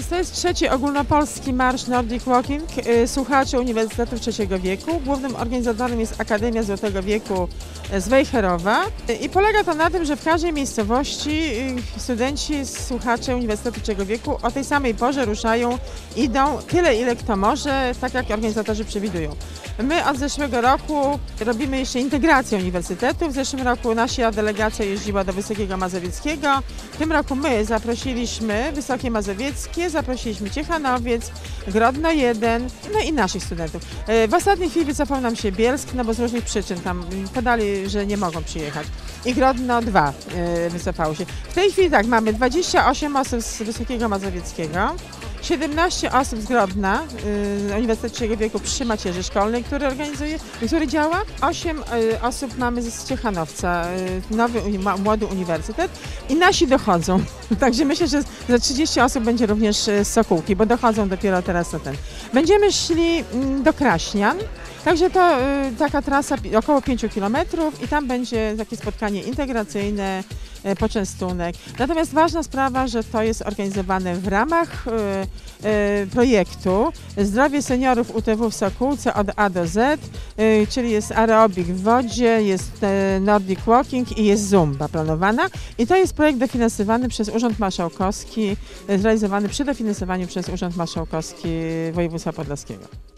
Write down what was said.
Więc to jest trzeci ogólnopolski marsz Nordic Walking y, słuchaczy Uniwersytetu Trzeciego Wieku. Głównym organizatorem jest Akademia Złotego Wieku z Wejherowa Y, i polega to na tym, że w każdej miejscowości y, studenci, słuchacze Uniwersytetu Trzeciego Wieku o tej samej porze ruszają, idą tyle ile kto może, tak jak organizatorzy przewidują. My od zeszłego roku robimy jeszcze integrację uniwersytetu. W zeszłym roku nasza delegacja jeździła do Wysokiego Mazowieckiego. W tym roku my zaprosiliśmy Wysokie Mazowieckie, zaprosiliśmy Ciechanowiec, Grodno 1, no i naszych studentów. E, W ostatniej chwili wycofał nam się Bielsk, no bo z różnych przyczyn tam podali, że nie mogą przyjechać. I Grodno 2 e, wycofało się. W tej chwili tak, mamy 28 osób z Wysokiego Mazowieckiego, 17 osób z Grodna, y, Uniwersytet Trzeciego Wieku przy Macierzy Szkolnej, który organizuje, który działa. 8 y, osób mamy z Ciechanowca, y, nowy, uni- ma- młody uniwersytet i nasi dochodzą. Także myślę, że za 30 osób będzie również y, z Sokółki, bo dochodzą dopiero teraz na ten. Będziemy szli mm, do Kraśnian. Także to y, taka trasa około 5 km i tam będzie takie spotkanie integracyjne, y, poczęstunek. Natomiast ważna sprawa, że to jest organizowane w ramach y, y, projektu Zdrowie seniorów UTW w Sokółce od A do Z, czyli jest aerobik w wodzie, jest Nordic Walking i jest Zumba planowana. I to jest projekt dofinansowany przez Urząd Marszałkowski, zrealizowany przy dofinansowaniu przez Urząd Marszałkowski Województwa Podlaskiego.